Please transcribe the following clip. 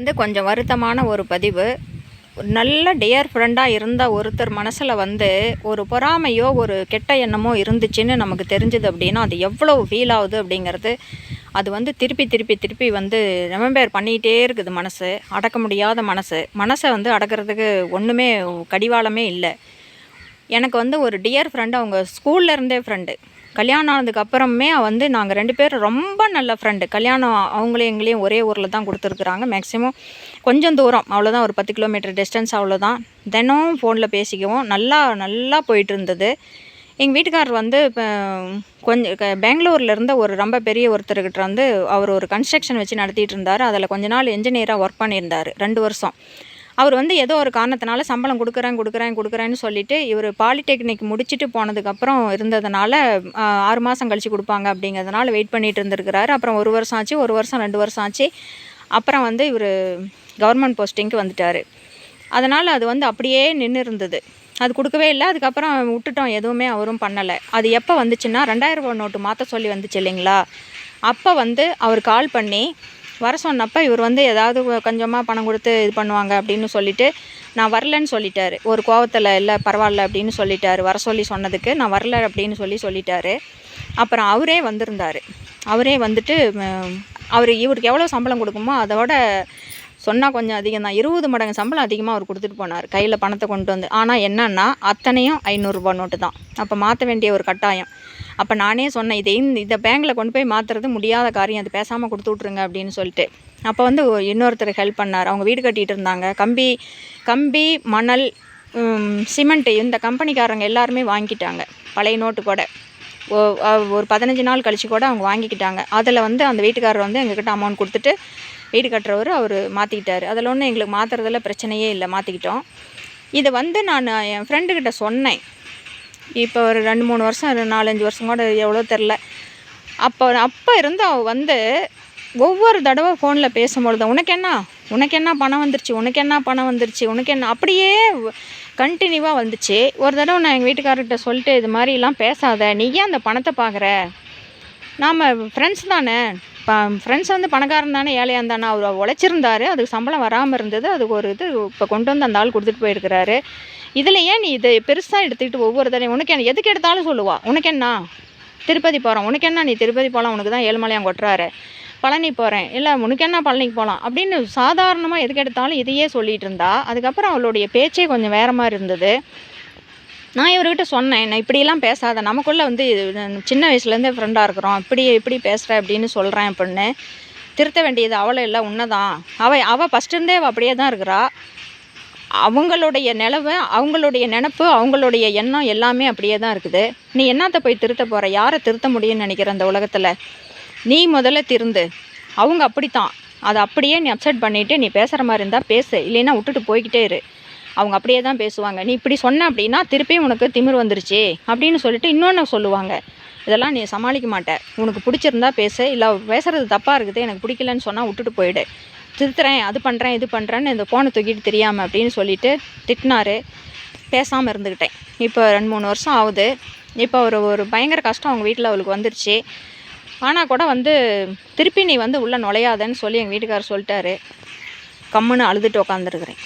வந்து கொஞ்சம் வருத்தமான ஒரு பதிவு. ஒரு நல்ல டியர் ஃப்ரெண்டாக இருந்த ஒருத்தர் மனசில் வந்து ஒரு பொறாமையோ ஒரு கெட்ட எண்ணமோ இருந்துச்சுன்னு நமக்கு தெரிஞ்சுது அப்படின்னா அது எவ்வளோ ஃபீல் ஆகுது அப்படிங்கிறது அது வந்து திருப்பி திருப்பி திருப்பி வந்து ரிமெம்பர் பண்ணிகிட்டே இருக்குது மனசு. அடக்க முடியாத மனசு. மனசை வந்து அடக்கிறதுக்கு ஒன்றுமே கடிவாளமே இல்லை. எனக்கு வந்து ஒரு டியர் ஃப்ரெண்டு அவங்க ஸ்கூல்லேருந்தே ஃப்ரெண்டு கல்யாணம் ஆனதுக்கு அப்புறமே வந்து நாங்கள் ரெண்டு பேரும் ரொம்ப நல்ல ஃப்ரெண்டு கல்யாணம் அவங்களையும் எங்களையும் ஒரே ஊரில் தான் கொடுத்துருக்குறாங்க. மேக்ஸிமம் கொஞ்சம் தூரம். அவ்வளோதான் ஒரு பத்து கிலோமீட்டர் டிஸ்டன்ஸ் அவ்வளோதான் தினமும் ஃபோனில் பேசிக்குவோம். நல்லா நல்லா போயிட்டு இருந்தது. எங்கள் வீட்டுக்காரர் வந்து இப்போ கொஞ்சம் பெங்களூரில் இருந்த ஒரு ரொம்ப பெரிய ஒருத்தர்கிட்ட வந்து அவர் ஒரு கன்ஸ்ட்ரக்ஷன் வச்சு நடத்திட்டு இருந்தார். அதில் கொஞ்ச நாள் என்ஜினியராக ஒர்க் பண்ணியிருந்தார். ரெண்டு வருஷம். அவர் வந்து ஏதோ ஒரு காரணத்தினால சம்பளம் கொடுக்குறேன் கொடுக்குறேன் கொடுக்குறேன்னு சொல்லிட்டு இவர் பாலிடெக்னிக் முடிச்சுட்டு போனதுக்கப்புறம் இருந்ததுனால ஆறு மாதம் கழித்து கொடுப்பாங்க அப்படிங்கிறதுனால வெயிட் பண்ணிட்டு இருந்திருக்கிறாரு. அப்புறம் ஒரு வருஷம் ஆச்சு ஒரு வருஷம் ரெண்டு வருஷம் ஆச்சு. அப்புறம் வந்து இவர் கவர்மெண்ட் போஸ்டிங்க்கு வந்துட்டார். அதனால் அது வந்து அப்படியே நின்று இருந்தது அது கொடுக்கவே இல்லை. அதுக்கப்புறம் விட்டுட்டோம். எதுவுமே அவரும் பண்ணலை. அது எப்போ வந்துச்சுன்னா ரெண்டாயிரம் ரூபாய் நோட்டு மாற்ற சொல்லி வந்துச்சு இல்லைங்களா? அப்போ வந்து அவர் கால் பண்ணி வர சொன்னப்போ இவர் வந்து ஏதாவது கொஞ்சமாக பணம் கொடுத்து இது பண்ணுவாங்க அப்படின்னு சொல்லிட்டு நான் வரலன்னு சொல்லிட்டாரு. ஒரு கோவத்தில் இல்லை பரவாயில்ல அப்படின்னு சொல்லிட்டாரு. வர சொல்லி சொன்னதுக்கு நான் வரல அப்படின்னு சொல்லி சொல்லிட்டாரு. அப்புறம் அவரே வந்திருந்தார். அவரே வந்துட்டு அவர் இவருக்கு எவ்வளோ சம்பளம் கொடுக்குமோ அதோட சொன்னால் கொஞ்சம் அதிகம் தான். இருபது மடங்கு சம்பளம் அதிகமாக அவர் கொடுத்துட்டு போனார். கையில் பணத்தை கொண்டு வந்து. ஆனால் என்னன்னா அத்தனையும் ஐநூறுரூபா நோட்டு தான். அப்போ மாற்ற வேண்டிய ஒரு கட்டாயம். அப்போ நானே சொன்னேன் இதை இந்த- இதை கொண்டு போய் மாற்றுறது முடியாத காரியம் அது பேசாமல் கொடுத்து விட்ருங்க அப்படின்னு சொல்லிட்டு. அப்போ வந்து இன்னொருத்தர் ஹெல்ப் பண்ணார். அவங்க வீடு கட்டிகிட்டு இருந்தாங்க. கம்பி கம்பி மணல் சிமெண்ட்டு இந்த கம்பெனிக்காரங்க எல்லாருமே வாங்கிட்டாங்க. பழைய நோட்டு கூட. ஒரு பதினஞ்சு நாள் கழித்து கூட அவங்க வாங்கிக்கிட்டாங்க. அதில் வந்து அந்த வீட்டுக்காரர் வந்து எங்ககிட்ட அமௌண்ட் கொடுத்துட்டு வீடு கட்டுறவர் அவர் மாற்றிக்கிட்டார் அதில் ஒன்றும் எங்களுக்கு மாற்றுறதுல பிரச்சனையே இல்லை மாற்றிக்கிட்டோம் இதை வந்து நான் என் ஃப்ரெண்டுக்கிட்ட சொன்னேன். இப்போ ஒரு ரெண்டு மூணு வருஷம் ஒரு நாலஞ்சு வருஷம் கூட எவ்வளோ தெரில. அப்போ அப்போ இருந்து அவள் வந்து ஒவ்வொரு தடவை ஃபோனில் பேசும்பொழுது உனக்கு என்ன? உனக்கு என்ன பணம் வந்துருச்சு? உனக்கு என்ன பணம் வந்துருச்சு? உனக்கு என்ன? அப்படியே கண்டினியூவாக வந்துச்சு. ஒரு தடவை நான் எங்கள் வீட்டுக்காரர்கிட்ட சொல்லிட்டு இது மாதிரிலாம் பேசாத. நீ ஏன் அந்த பணத்தை பார்க்குற? நாம் ஃப்ரெண்ட்ஸ் தானே. ஃப்ரெண்ட்ஸ் வந்து பணக்காரன் தானே ஏழையாக இருந்தானே அவர் உழைச்சிருந்தாரு அதுக்கு சம்பளம் வராமல் இருந்தது அதுக்கு ஒரு இது இப்போ கொண்டு வந்து அந்த ஆள் கொடுத்துட்டு போயிருக்கிறாரு. இதில் ஏன் நீ இதை பெருசாக எடுத்துக்கிட்டு ஒவ்வொரு தடவையும் உனக்கு என்ன எதுக்கு எடுத்தாலும் சொல்லுவா உனக்கு என்ன? திருப்பதி போகிறோம் உனக்கு என்ன நீ திருப்பதி போகலாம் உனக்கு தான் ஏழுமலையான் கொட்டுறாரு பழனி போகிறேன் இல்லை உனக்கு என்ன பழனிக்கு போகலாம் அப்படின்னு சாதாரணமாக எதுக்கு எடுத்தாலும் இதையே சொல்லிகிட்டு இருந்தா அதுக்கப்புறம் அவளுடைய பேச்சே கொஞ்சம் வேறு மாதிரி இருந்தது. நான் இவர்கிட்ட சொன்னேன் நான் இப்படியெல்லாம் பேசாத. நமக்குள்ளே வந்து இது சின்ன வயசுலேருந்தே ஃப்ரெண்டாக இருக்கிறோம். இப்படி இப்படி பேசுகிற அப்படின்னு சொல்கிறேன் அப்படின்னு திருத்த வேண்டியது அவளும் இல்லை உன்னதான். அவள் அவள் ஃபஸ்ட்டு இருந்தே அவள் அப்படியே தான் இருக்கிறா. அவங்களுடைய நிலவு அவங்களுடைய நினப்பு அவங்களுடைய எண்ணம் எல்லாமே அப்படியே தான் இருக்குது. நீ என்னத்தை போய் திருத்த போகிற யாரை திருத்த முடியும்னு நினைக்கிற அந்த உலகத்தில்? நீ முதல்ல திருந்து. அவங்க அப்படித்தான். அதை அப்படியே நீ அப்செட் பண்ணிவிட்டு நீ பேசுகிற மாதிரி இருந்தால் பேசு. இல்லைன்னா விட்டுட்டு போய்கிட்டே இரு. அவங்க அப்படியே தான் பேசுவாங்க. நீ இப்படி சொன்ன அப்படின்னா திருப்பியும் உனக்கு திமிர் வந்துருச்சு அப்படின்னு சொல்லிட்டு இன்னொன்று சொல்லுவாங்க. இதெல்லாம் நீ சமாளிக்க மாட்டேன் உனக்கு பிடிச்சிருந்தா பேசு. இல்லை பேசுகிறது தப்பாக இருக்குது. எனக்கு பிடிக்கலன்னு சொன்னால் விட்டுட்டு போயிடு. திருத்துறேன் அது பண்ணுறேன் இது பண்ணுறேன்னு இந்த ஃபோனை தூக்கிட்டு தெரியாமல் அப்படின்னு சொல்லிட்டு திட்டினாரு. பேசாமல் இருந்துக்கிட்டேன் இப்போ ரெண்டு மூணு வருஷம் ஆகுது. இப்போ ஒரு ஒரு பயங்கர கஷ்டம் அவங்க வீட்டில் அவளுக்கு வந்துருச்சு. ஆனால் கூட வந்து திருப்பி நீ வந்து உள்ளே நுழையாதன்னு சொல்லி எங்கள் வீட்டுக்காரர் சொல்லிட்டாரு. கம்முன்னு அழுதுட்டு உக்காந்துருக்குறேன்.